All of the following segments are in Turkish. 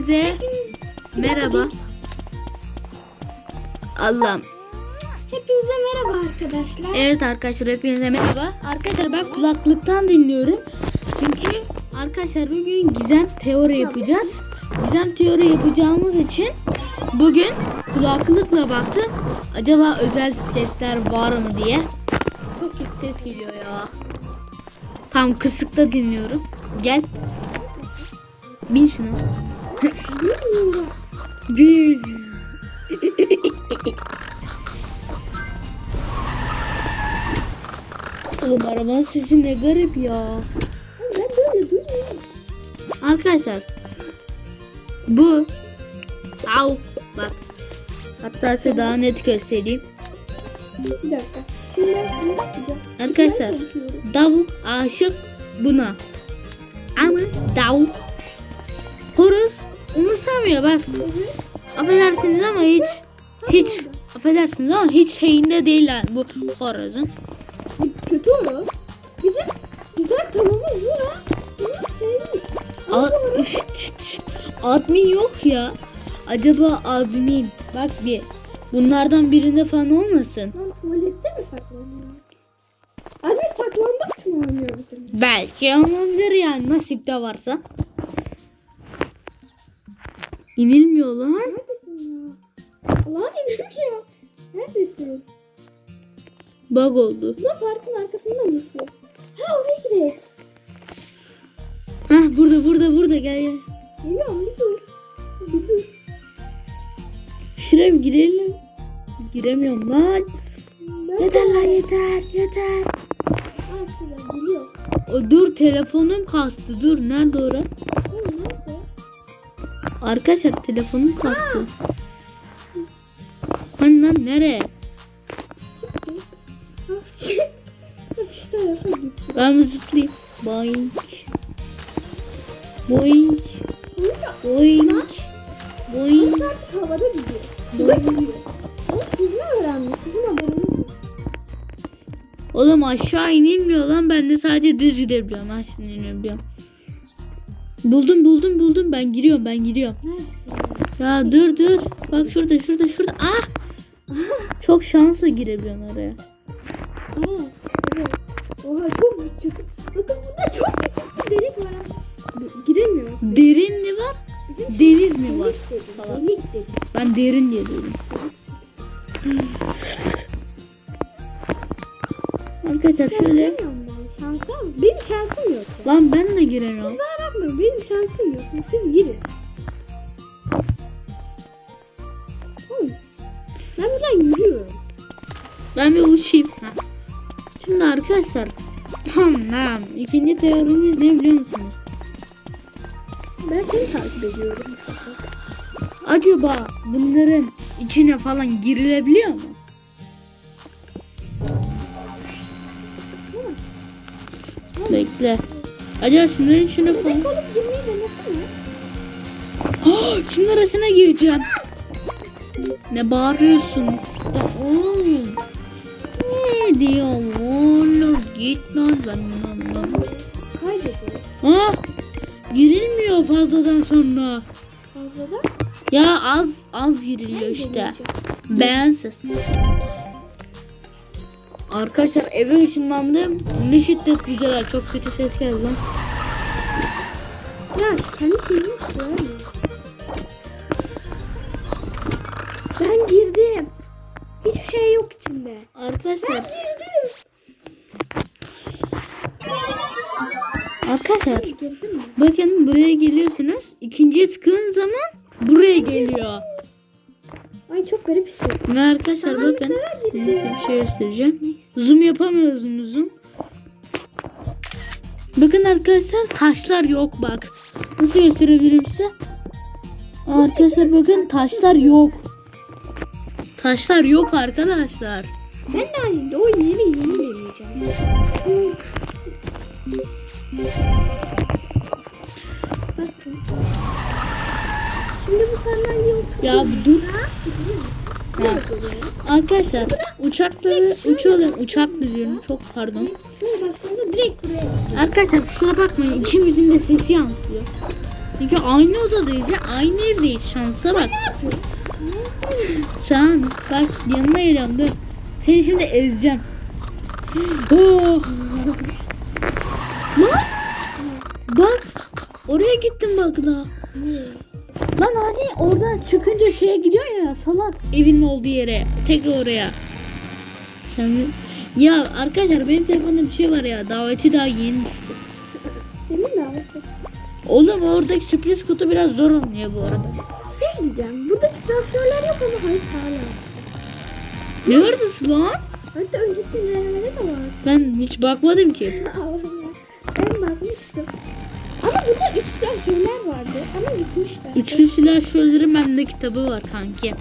Hepinize merhaba. Allah'ım. Hepinize merhaba arkadaşlar. Evet arkadaşlar hepinize merhaba. Arkadaşlar ben kulaklıktan dinliyorum. Çünkü arkadaşlar bugün gizem teori yapacağız. Gizem teori yapacağımız için bugün kulaklıkla baktım. Acaba özel sesler var mı diye. Çok kötü ses geliyor ya. Tam kısıkta dinliyorum. Gel. Bin şunu. Bin. Oğlum arabanın sesi ne garip ya. Ben böyle duymuyorum. Arkadaşlar bu Au bak hatta size daha net göstereyim. Bir dakika. Şimdi ben? Arkadaşlar. Davuk aşık buna. Ama davuk umursamıyor bak. Hı hı. Affedersiniz ama hiç hiç affedersiniz ama hiç şeyinde değil yani bu horozun. Kötü olur. Bizim güzel tavamız bu ya. A admin yok ya. Acaba admin bak bir bunlardan birinde falan olmasın. Lan tuvalette mi saklanıyor? Abi saklanmak mı oynuyor bizim? Belki olabilir yani nasip de varsa. İnilmiyor lan. Neredesin ya? Allah'ın inemiyor. Neredesin? Bug oldu. Bu parkın arkasında mısın? Ha oraya gidelim. Hah burada burada burada gel gel. Geliyorum bir dur. Bir dur. Şuraya bir girelim. Giremiyorum lan. Ben Yeter lan yeter yeter. Aa şurada geliyor. O, dur telefonum kastı dur nerede ora? Arkadaşlar telefonum kastı. Hani lan nereye? Bak şu tarafa gitti. Ben zıplayayım? Oyuncak. Boink. Boink. Oyuncak artık havada gidiyor. Suda gidiyor. O süzme öğrenmiş. Bizim haberimiz yok. Oğlum aşağı inilmiyor lan. Ben de sadece düz gidebiliyorum. Şimdi inebiliyorum. Buldum buldum buldum. Ben giriyorum ben giriyorum. Neredesin? Ya dur dur. Bak şurada şurada şurada. Ah! Çok şansla girebiliyorsun oraya. Aa evet. Oha çok küçük. Bakın burada çok küçük bir delik var. Giremiyoruz. Derin mi var? Bizim Deniz mi var? delik dedik. Ben derin diye diyorum. Arkadaşlar şöyle. Şansım. Benim şansım yok. Lan ben de giremiyorum. Bana bakmayın benim şansım yok. Siz girin. Oğlum, Ben buradan yürüyorum. Ben bir uçayım. Şimdi arkadaşlar. Tamam. İkinci teorimiz ne biliyor musunuz? Ben seni takip ediyorum. Acaba bunların içine falan girilebiliyor mu? Bekle. Acaba şunların içine falan... Tek olup girmeyi denesene. Ah, Şunun arasına gireceğim. Ne bağırıyorsun işte oğlum? Ne diyor oğlum? Git lan ben anlamam. Kaydediyor. Ah! Girilmiyor fazladan sonra. Fazladan. Ya az az giriliyor ben işte. Beğensiz. Arkadaşlar eve ışınlandım. Ne şiddet güzel. Çok kötü ses geldi lan. Ya kendi şeyini koyamıyorum. Ben girdim. Hiçbir şey yok içinde. Arkadaşlar. Girdim. Arkadaşlar. Girdim mi? Bakın buraya geliyorsunuz. İkinciye tıkladığınız zaman buraya geliyor. Ay çok garip hissettim. Ve arkadaşlar bakın. Sandıklara girdim. Neyse bir şey göstereceğim. Zoom yapamıyoruz zoom. Bakın arkadaşlar taşlar yok bak. Nasıl gösterebilirim size? Arkadaşlar bakın taşlar yok. Taşlar yok arkadaşlar. Ben de o yeri yeni deneyeceğim. Bakın. Şimdi bu sandalye otur. Ya bir dur. Yapıyorum? Arkadaşlar uçakları uçuyorlar. Uçak diyorum çok pardon. Şuraya baktığınızda direkt buraya. Arkadaşlar kusura bakmayın ikimizin de sesi yansıyor. Çünkü aynı odadayız ya. Aynı evdeyiz. Şansa bak. Sen bak yanına geliyorum dur. Seni şimdi ezeceğim. Oh. Lan. Bak. Oraya gittim bak la. Lan hani oradan çıkınca şeye gidiyor ya salak. Evinin olduğu yere. Tekrar oraya. Sen ya arkadaşlar benim telefonumda bir şey var ya daveti daha yeni. Senin abi. Oğlum oradaki sürpriz kutu biraz zor oluyor bu arada. Şey diyeceğim. Buradaki sensörler yok ama hayır hala. Neredesin lan? Hatta önceki denemede de var. Ben hiç bakmadım ki. Ben bakmıştım. Sensörler vardı ama gitmişler. Üçlü silahşörlerin bende kitabı var kanki.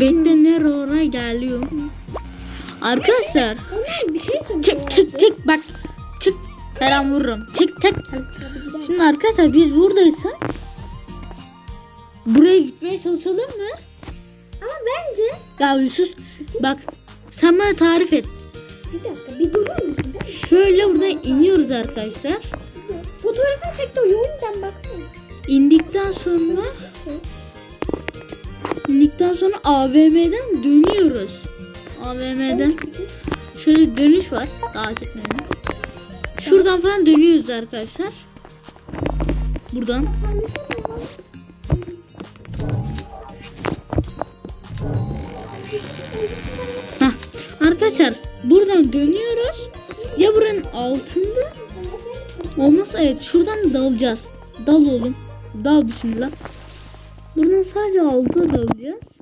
Bekle nere oraya geliyor. Arkadaşlar bir şey çık çık çık bak çık her an vururum. Çık çık. Şimdi arkadaşlar biz buradaysak buraya gitmeye çalışalım mı? Ama bence Ya Yusuf bak sen bana tarif et. bir dakika bir durur musun? Ben Şöyle buradan iniyoruz arkadaşlar. Fotoğrafını çekti o yoğundan baksana. İndikten sonra indikten sonra AVM'den dönüyoruz. AVM'den şöyle dönüş var. Davet etmeyelim. Şuradan falan dönüyoruz arkadaşlar. Buradan. Hah. Arkadaşlar buradan dönüyoruz. Ya buranın altında olmazsa evet şuradan dalacağız. Dal oğlum. Dal bismillah. Buradan sadece alta dalacağız.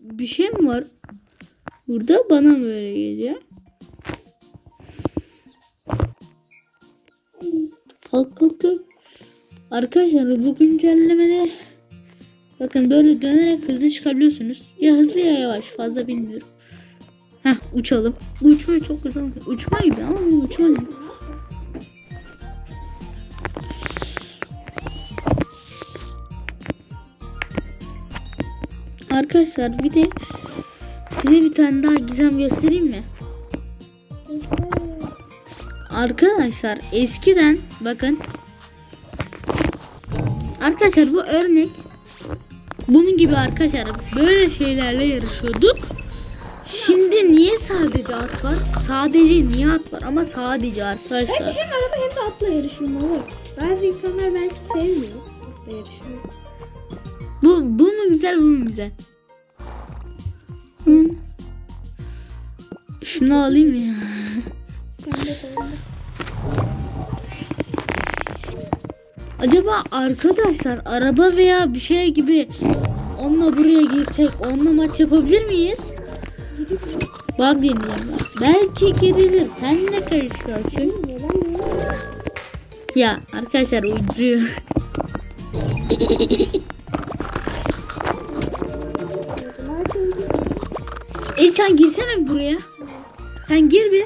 Bir şey mi var? Burada bana mı öyle geliyor? Kalk kalk kalk. Arkadaşlar bu güncellemede bakın böyle dönerek hızlı çıkabiliyorsunuz. Ya hızlı ya yavaş fazla bilmiyorum. Heh uçalım. Bu uçma çok güzel. Uçma gibi ama bu uçma değil. Arkadaşlar bir de size bir tane daha gizem göstereyim mi? Arkadaşlar eskiden bakın Arkadaşlar bu örnek bunun gibi arkadaşlar böyle şeylerle yarışıyorduk. Şimdi niye sadece at var? Sadece niye at var ama sadece arkadaşlar. hem araba hem de atla yarışılmalı. Bazı insanlar belki sevmiyor atla yarışmayı. Bu, bu mu güzel bu mu güzel? Hı. Şunu alayım ya. Acaba arkadaşlar araba veya bir şey gibi onunla buraya girsek onunla maç yapabilir miyiz? Bak dinleyelim. Belki gerilir. Sen ne karışıyorsun? Ya arkadaşlar uyduruyor. E sen girsene buraya. Sen gir bir.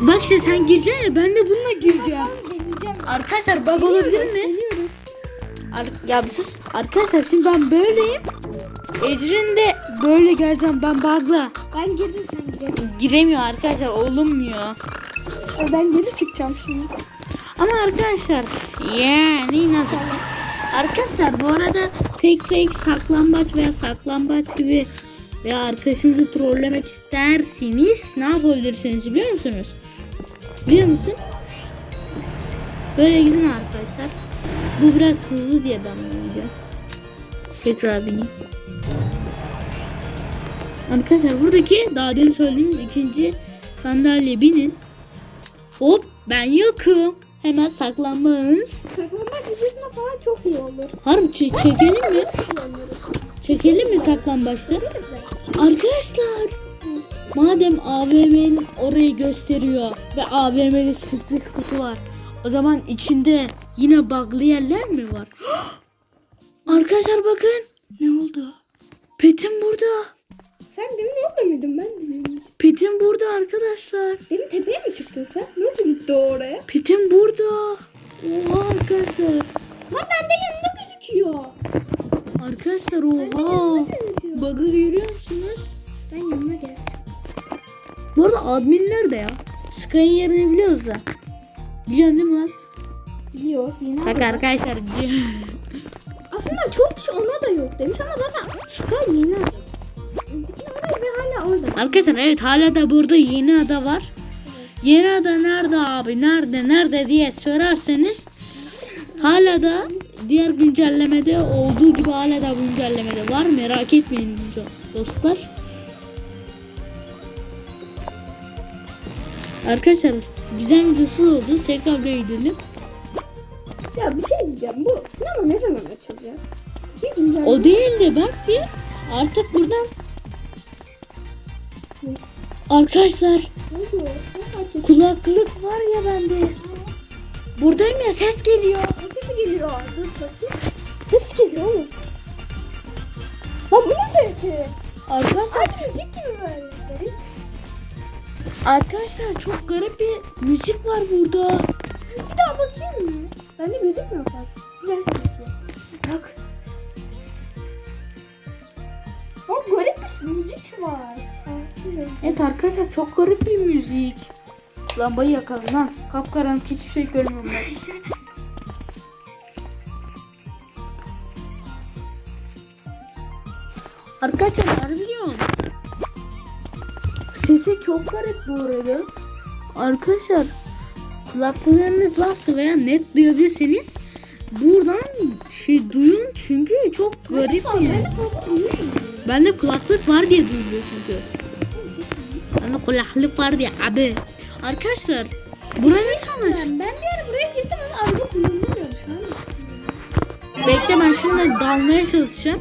Bak işte sen gireceksin ya ben de bununla gireceğim. Deneyeceğim. Arkadaşlar bug olabilir mi? Deniyoruz. Ar- ya bir sus. Arkadaşlar şimdi ben böyleyim. Ecrin de böyle geleceğim ben bug'la. Ben girdim sen giremedin. Giremiyor arkadaşlar olunmuyor. Ben geri çıkacağım şimdi. Ama arkadaşlar yani nasıl? Arkadaşlar bu arada tek tek saklambaç veya saklambaç gibi veya arkadaşınızı trollemek isterseniz ne yapabilirsiniz biliyor musunuz? Biliyor musun? Böyle gidin arkadaşlar. Bu biraz hızlı diye ben gidiyorum. Tekrar bineyim. Arkadaşlar buradaki daha demin söylediğim ikinci sandalye binin. Hop ben yokum. Hemen saklanmanız. Saklanmak videosuna falan çok iyi olur. Harbi çe- çekelim mi? Çekelim mi saklambaçta? Arkadaşlar madem AVM'nin orayı gösteriyor ve AVM'de sürpriz kutu var. O zaman içinde yine bug'lı yerler mi var? Arkadaşlar bakın. Ne oldu? Petim burada. Sen demin orada mıydın? Ben de demin. Petim burada arkadaşlar. Demin tepeye mi çıktın sen? Nasıl gitti oraya? Petim burada. Oha arkadaşlar. Lan bende yanında gözüküyor. Arkadaşlar oha. Gözüküyor. Bug'ı görüyor musunuz? Ben yanına gel. Bu arada admin nerede ya? Sky'ın yerini biliyoruz da. Biliyorsun değil mi lan? izliyoruz. Yeni Bak ada. arkadaşlar Aslında çok kişi ona da yok demiş ama zaten Sky yeni ada. Önceki ada ve hala orada. Arkadaşlar evet hala da burada yeni ada var. Yeni ada nerede abi? Nerede? Nerede diye sorarsanız hala da diğer güncellemede olduğu gibi hala da güncellemede var. Merak etmeyin dostlar. Arkadaşlar güzel videosu oldu. Tekrar buraya gidelim. Ya bir şey diyeceğim. Bu sinema ne zaman açılacak? Güncel. O değil de bak bir artık buradan Arkadaşlar Ne? Ne kulaklık var ya bende. Buradayım ya ses geliyor. Sesi geliyor? Dur bakayım. Sesi geliyor oğlum? Lan bu ne sesi? Arkadaşlar Ay müzik gibi böyle. Garip. Arkadaşlar çok garip bir müzik var burada. Bir daha bakayım mı? Bende gözükmüyor bak. Sesi. Bak. Bak garip bir müzik var. Evet arkadaşlar çok garip bir müzik. Lambayı yakalım lan. Kapkaranlık hiçbir şey görmüyorum ben. Arkadaşlar harbiden. Sesi çok garip bu arada. Arkadaşlar kulaklıklarınız varsa veya net duyabilirseniz buradan şey duyun çünkü çok garip Ben yani. de duyuyorum. Bende kulaklık var diye duyuluyor çünkü. Bende kulaklık var diye abi. Arkadaşlar buraya ne sanmış? Ben bir ara buraya girdim ama araba kullanılmıyor şu an. Bekle ben şimdi dalmaya çalışacağım.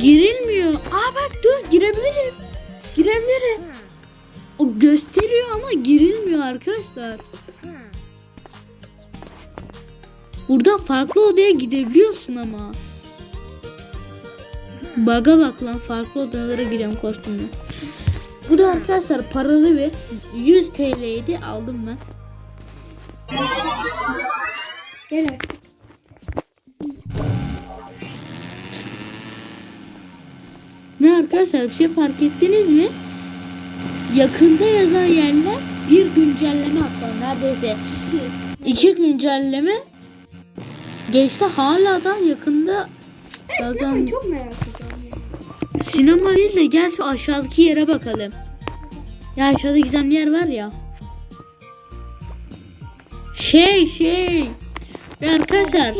Girilmiyor. Aa bak dur girebilirim. Girebilirim. O gösteriyor ama girilmiyor arkadaşlar. Buradan farklı odaya gidebiliyorsun ama. Baga bak lan farklı odalara giriyorum kostümle. Bu da arkadaşlar paralı bir 100 TL'ydi aldım ben. Gel artık. Arkadaşlar bir şey fark ettiniz mi? Yakında yazan yerler bir güncelleme hatta neredeyse iki güncelleme geçti hala da yakında yazan Sinemayı çok merak ediyorum. ya. sinema değil de gel şu aşağıdaki yere bakalım. Ya aşağıda gizemli yer var ya. Şey şey. Ve arkadaşlar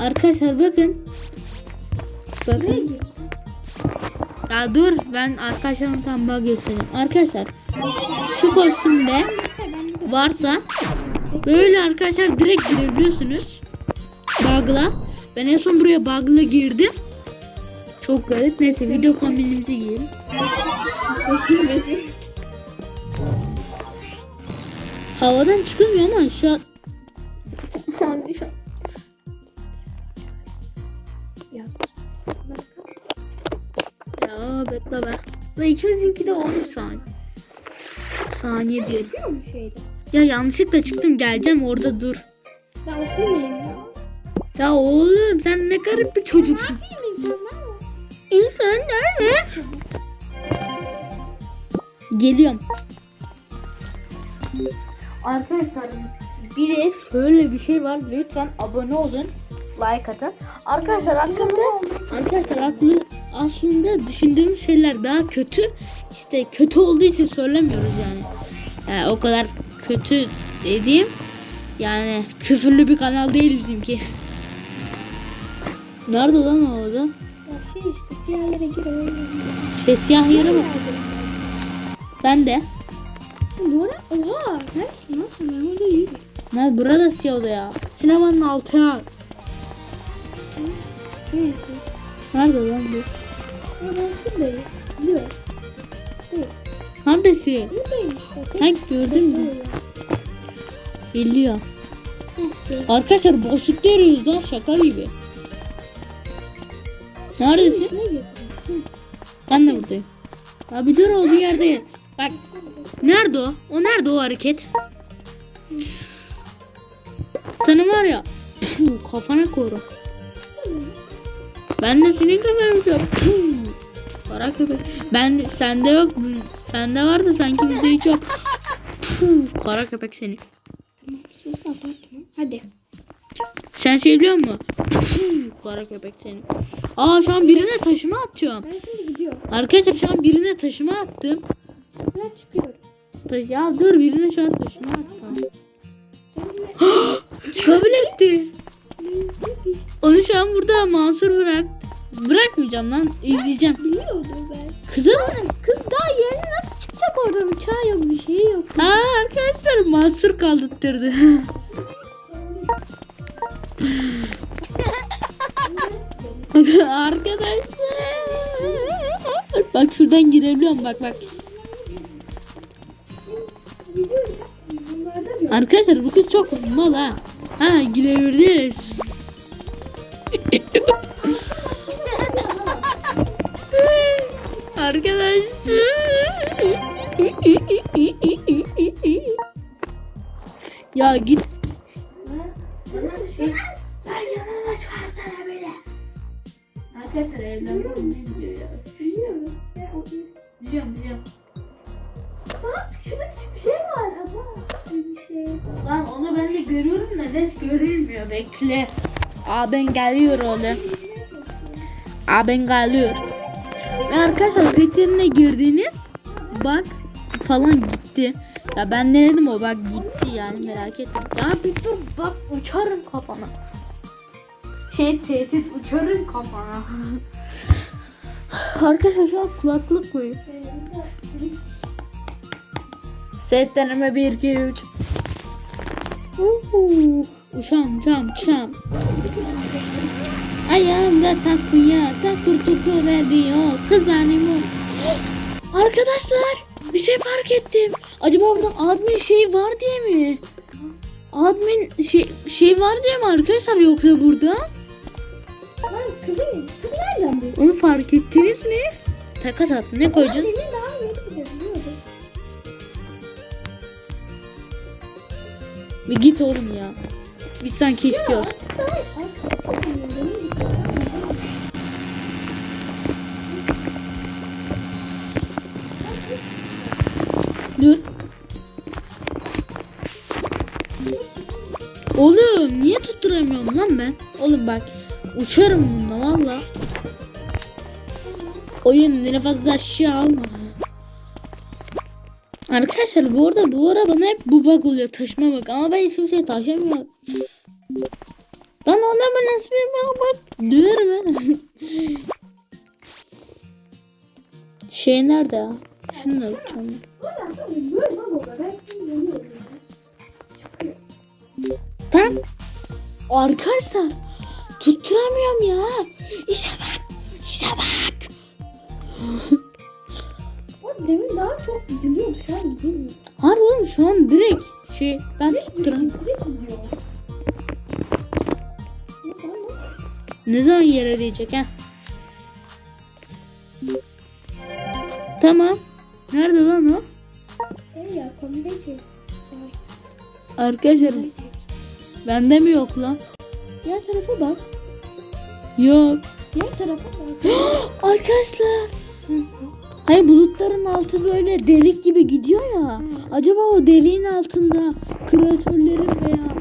arkadaşlar bakın. Bakın. Ya dur ben arkadaşlarıma tam bak göstereyim. Arkadaşlar şu kostümde varsa böyle arkadaşlar direkt girebiliyorsunuz. Bug'la. Ben en son buraya bug'la girdim. Çok garip. Neyse video kombinimizi giyelim. Havadan çıkılmıyor ama aşağı. Bekle be. La ikimizinki de 10 saniye. Saniye bir. Çıkıyor mu şeyde? Ya yanlışlıkla çıktım geleceğim orada dur. Ya ismi neyim ya? Ya oğlum sen ne garip bir çocuksun. Bilmiyorum insanlar mı? İnsanlar mı? Geliyorum. Arkadaşlar bir de şöyle bir şey var. Lütfen abone olun. Like atın. Arkadaşlar aslında arkadaşlar aklı, aslında düşündüğümüz şeyler daha kötü. İşte kötü olduğu için söylemiyoruz yani. Yani o kadar kötü dediğim yani küfürlü bir kanal değil bizimki. Nerede lan o oda? Şey işte siyahlara gir öyle. İşte siyah yere bak. Ben de. Bu ne? Oha! Neredesin lan sen? Ben orada değilim. Ne burada siyah oda ya. Sinemanın altına. Neyse. Nerede lan bu? Ya ben şuradayım. Ha gördün mü? Geliyor. Arkadaşlar boşlukta yürüyoruz lan şaka gibi. Neredesin? Ben de buradayım. Abi dur olduğu yerde. Bak. Nerede o? O nerede o hareket? Senin var ya. Puh, kafana koru. Ben de senin koru. Puh. Kara köpek. Ben sende yok. Sende var da sanki bizde hiç yok. Puh, kara köpek seni. Hadi. Sen şey biliyor musun? Kara köpek seni. Aa şu an birine taşıma atacağım. Ben şimdi gidiyorum. Arkadaşlar şu an birine taşıma attım. Ben çıkıyorum. Taş- Ya dur birine şu an taşıma attım. Kabul etti. Onu şu an burada Mansur bırak. Bırakmayacağım lan. izleyeceğim. Biliyordu ben. Kızım. Kız daha yeni nasıl çıkacak oradan? Uçağı yok bir şey yok. Aa arkadaşlar Mansur kaldırttırdı. arkadaşlar. Bak şuradan girebiliyorum bak bak. Arkadaşlar bu kız çok mal ha. Ha girebilir. Arkadaşlar. ya git. Arkadaşlar evlendim ne diyor ya? Biliyorum. Biliyorum biliyorum. Bak şurada küçük bir şey var ama. Bir şey. Lan onu ben de görüyorum da net görülmüyor bekle. Aa ben geliyor oğlum. Aa ben geliyor. Ve arkadaşlar petrine girdiniz. Bak falan gitti. Ya ben ne dedim o bak gitti yani merak etme. Ya bir dur bak uçarım kafana. Şey tehdit uçarım kafana. arkadaşlar şu an kulaklık koyuyor. Ses deneme 1 2 3. Uhu. Uçam uçam uçam. Ayağımda takıya takır tukur ediyor. Kız benim o. Arkadaşlar bir şey fark ettim. Acaba burada admin şey var diye mi? Admin şey, şey var diye mi arkadaşlar yoksa burada? Lan kızım, kız nereden biliyorsun? Onu fark ettiniz mi? Takas at ne koyacaksın? demin daha yeni biliyorum. Bir git oğlum ya. Biz sanki istiyoruz. Dur. Oğlum niye tutturamıyorum lan ben? Oğlum bak uçarım bununla valla. Oyun ne fazla aşağı alma. Arkadaşlar bu arada bu ara bana hep bu bug oluyor taşıma bak ama ben hiç kimseye taşımıyorum. Lan ona mı nasıl bir bak bak duyar mı? şey nerede ya? Şunu da orada. Ben arkadaşlar tutturamıyorum ya. İşe bak. İşe bak. O demin daha çok gidiliyordu. Şu an gidilmiyor. Harbi oğlum şu an direkt şey Ne zaman yere ha? Tamam. Nerede lan o? Şey ya kamerayı çevir. Arkadaşlar bende mi yok lan? Diğer tarafa bak. Yok. Diğer tarafa bak. Arkadaşlar. Hayır bulutların altı böyle delik gibi gidiyor ya. Acaba o deliğin altında kreatörlerin veya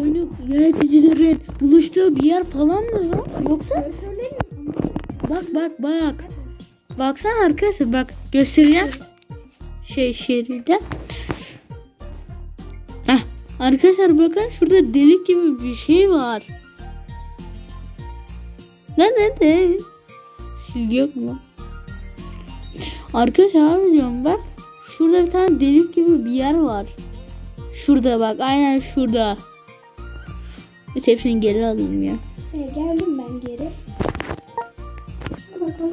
oyunu yöneticilerin buluştuğu bir yer falan mı yok? Yoksa bak bak bak. Baksana arkadaşlar bak göstereceğim. Şey şeride. Heh. Arkadaşlar bakın şurada delik gibi bir şey var. Ne ne ne? Silgi yok mu? Arkadaşlar abi diyorum bak. Şurada bir tane delik gibi bir yer var. Şurada bak aynen şurada. Biz hepsini geri alayım ya. E, geldim ben geri. Bakalım.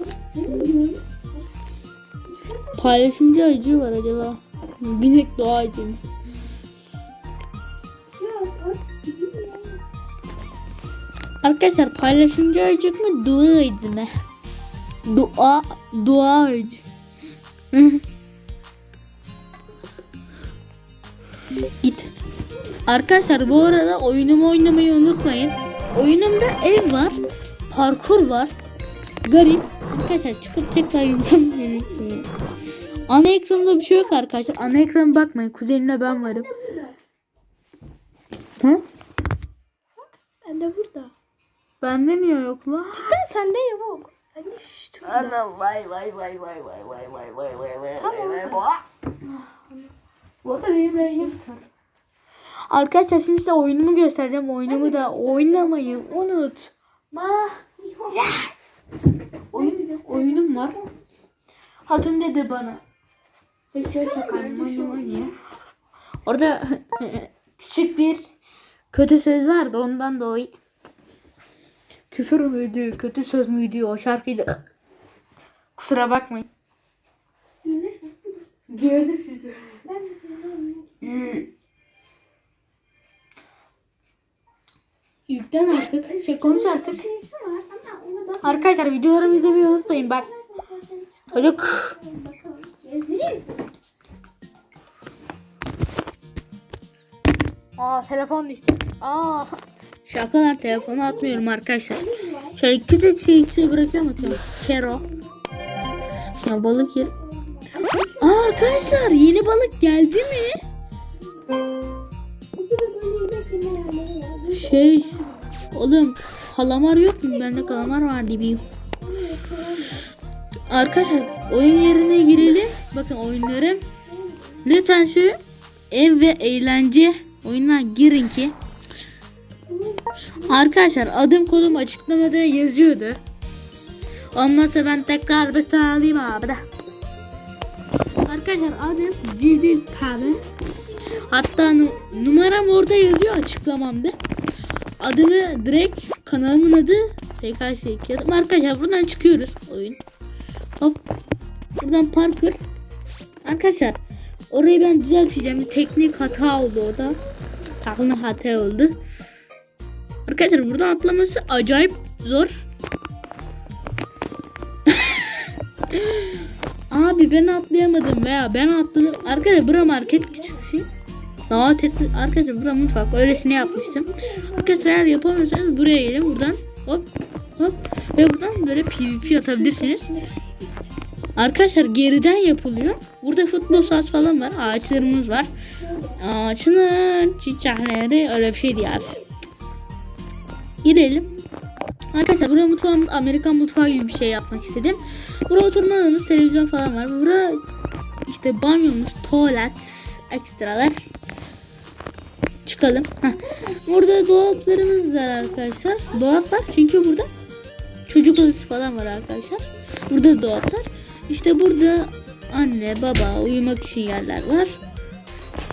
Paylaşımcı ayıcı var acaba. Binek doğa ayıcı mı? Arkadaşlar paylaşımcı ayıcık mı dua ayıcı mı? Dua, dua ayıcı. Git. Arkadaşlar bu arada oyunumu oynamayı unutmayın. Oyunumda ev var. Parkur var. Garip. Arkadaşlar çıkıp tekrar yüklemeyi. Ana ekranda bir şey yok arkadaşlar. Ana ekrana bakmayın. Kuzenimle ben varım. Hı? Bende burada. Bende niye yok lan? Cidden sende yok. Bende şu burada. Anam vay vay vay vay vay vay vay vay vay vay Tamam. vay vay Bu da benim rengim sarı. Arkadaşlar şimdi size oyunumu göstereceğim. Oyunumu da oynamayı unut. Ma. Oyun, oyunum var. Hatun dedi bana. Orada küçük bir kötü söz vardı ondan dolayı. Küfür müydü, kötü söz müydü o şarkıydı. Kusura bakmayın. Gördüm çünkü. Yüklen artık. Şey konuş artık. Arkadaşlar videolarımı izlemeyi unutmayın. Bak çocuk Aa telefon düştü. Aa şaka lan telefonu atmıyorum arkadaşlar. Şöyle küçük şey içine bırakıyorum atıyorum. Kero. Ya balık yer. Aa arkadaşlar yeni balık geldi mi? Şey oğlum kalamar yok mu? Bende kalamar var dibiyim. Arkadaşlar oyun yerine girelim. Bakın oyunlarım. Lütfen şu ev ve eğlence oyununa girin ki. Arkadaşlar adım kodum açıklamada yazıyordu. Olmazsa ben tekrar bir sağlayayım abi de. Arkadaşlar adım Cildil Tabi. Hatta nu- numaram orada yazıyor açıklamamda. Adını direkt kanalımın adı PKS yazdım. Arkadaşlar buradan çıkıyoruz oyun. Hop. Buradan Parker. Arkadaşlar orayı ben düzelteceğim. Teknik hata oldu o da. Taklı hata oldu. Arkadaşlar buradan atlaması acayip zor. Abi ben atlayamadım veya ben atladım. Arkadaşlar bura market küçük. Daha tekli, arkadaşlar bura mutfak. Öylesine yapmıştım. Arkadaşlar eğer yapamıyorsanız buraya gelin. Buradan hop hop ve buradan böyle PvP atabilirsiniz. Arkadaşlar geriden yapılıyor. Burada futbol sahası falan var. Ağaçlarımız var. Ağaçın çiçekleri öyle bir şeydi abi. Girelim. Arkadaşlar buraya mutfağımız Amerikan mutfağı gibi bir şey yapmak istedim. Buraya oturma alanımız, televizyon falan var. Buraya işte banyomuz, tuvalet, ekstralar. Çıkalım. Heh. Burada dolaplarımız var arkadaşlar. Dolap var çünkü burada çocuk odası falan var arkadaşlar. Burada dolaplar. İşte burada anne, baba uyumak için yerler var.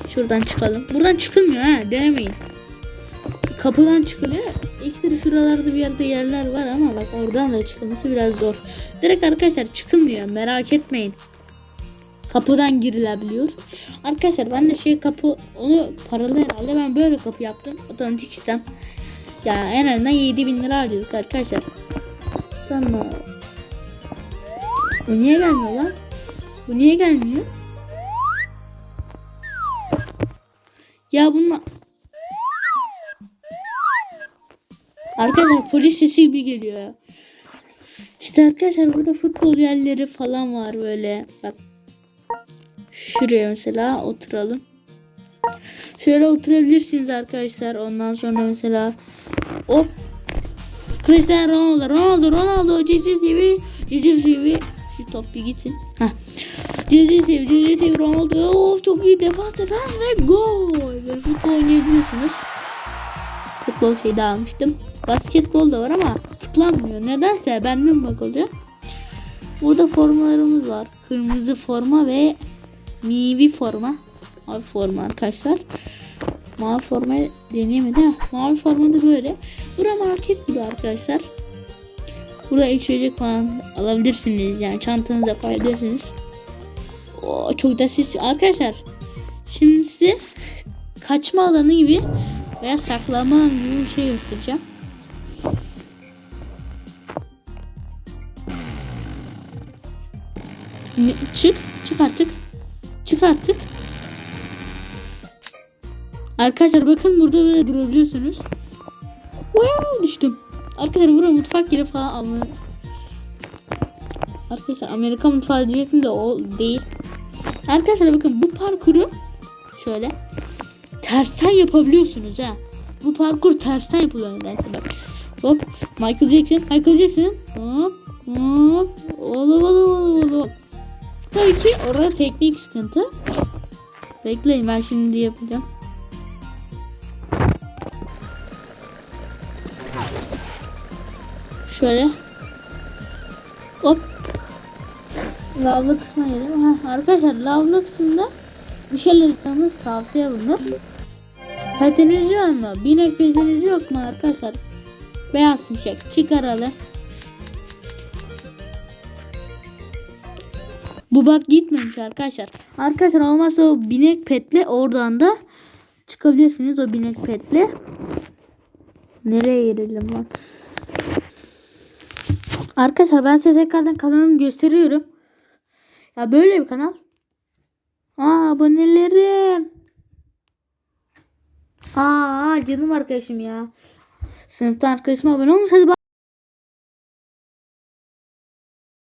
Şuradan çıkalım. Buradan çıkılmıyor ha denemeyin. Kapıdan çıkılıyor. Ekstra şuralarda bir yerde yerler var ama bak oradan da çıkılması biraz zor. Direkt arkadaşlar çıkılmıyor merak etmeyin. Kapıdan girilebiliyor. Arkadaşlar ben de şey kapı onu paralı herhalde ben böyle kapı yaptım. Otomatik sistem. Ya en azından 7000 lira harcadık arkadaşlar. Sonra bu niye gelmiyor lan? Bu niye gelmiyor? Ya bununla Arkadaşlar polis sesi gibi geliyor ya. İşte arkadaşlar burada futbol yerleri falan var böyle. Bak. Şuraya mesela oturalım. Şöyle oturabilirsiniz arkadaşlar. Ondan sonra mesela hop Cristiano Ronaldo, Ronaldo, Ronaldo, Cici gibi, Cici gibi. Şu top bir gitsin. Heh. Cici gibi, Cici gibi, Ronaldo. Of çok iyi defans, defans ve gol. Böyle futbol oynayabiliyorsunuz. Futbol şeyi de almıştım. Basketbol da var ama tıklanmıyor. Nedense bende mi bak oluyor. Burada formalarımız var. Kırmızı forma ve mavi forma. Mavi forma arkadaşlar. Mavi forma deneyemedi ha. Mavi forma da böyle. Bura market gibi arkadaşlar. Burada içecek falan alabilirsiniz. Yani çantanıza koyabilirsiniz. Oo, çok da ses. Arkadaşlar şimdi size kaçma alanı gibi veya saklama alanı gibi bir şey göstereceğim. Çık. Çık artık. Çık artık. Arkadaşlar bakın burada böyle durabiliyorsunuz. Wow, düştüm. Arkadaşlar buraya mutfak yeri falan alın. Arkadaşlar Amerika mutfağı diyecektim de o değil. Arkadaşlar bakın bu parkuru şöyle tersten yapabiliyorsunuz ha. bu parkur tersten yapılıyor nedense bak. Hop Michael Jackson Michael Jackson hop hop oğlum oğlum oğlum oğlum. Tabii ki orada teknik sıkıntı. Bekleyin ben şimdi yapacağım. Şöyle. Hop. Lavlı kısma gelelim. Ha, arkadaşlar lavlı kısmında bir şeyler yapmanız tavsiye bulunur. Petiniz yok mu? Binek petiniz yok mu arkadaşlar? Beyaz şimşek çıkaralım. Bu bak gitmemiş arkadaşlar. Arkadaşlar olmazsa o binek petle oradan da çıkabilirsiniz o binek petle. Nereye girelim lan? Arkadaşlar ben size tekrardan kanalımı gösteriyorum. Ya böyle bir kanal. Aa abonelerim. Aa canım arkadaşım ya. Sınıfta arkadaşıma abone olmuş. Hadi.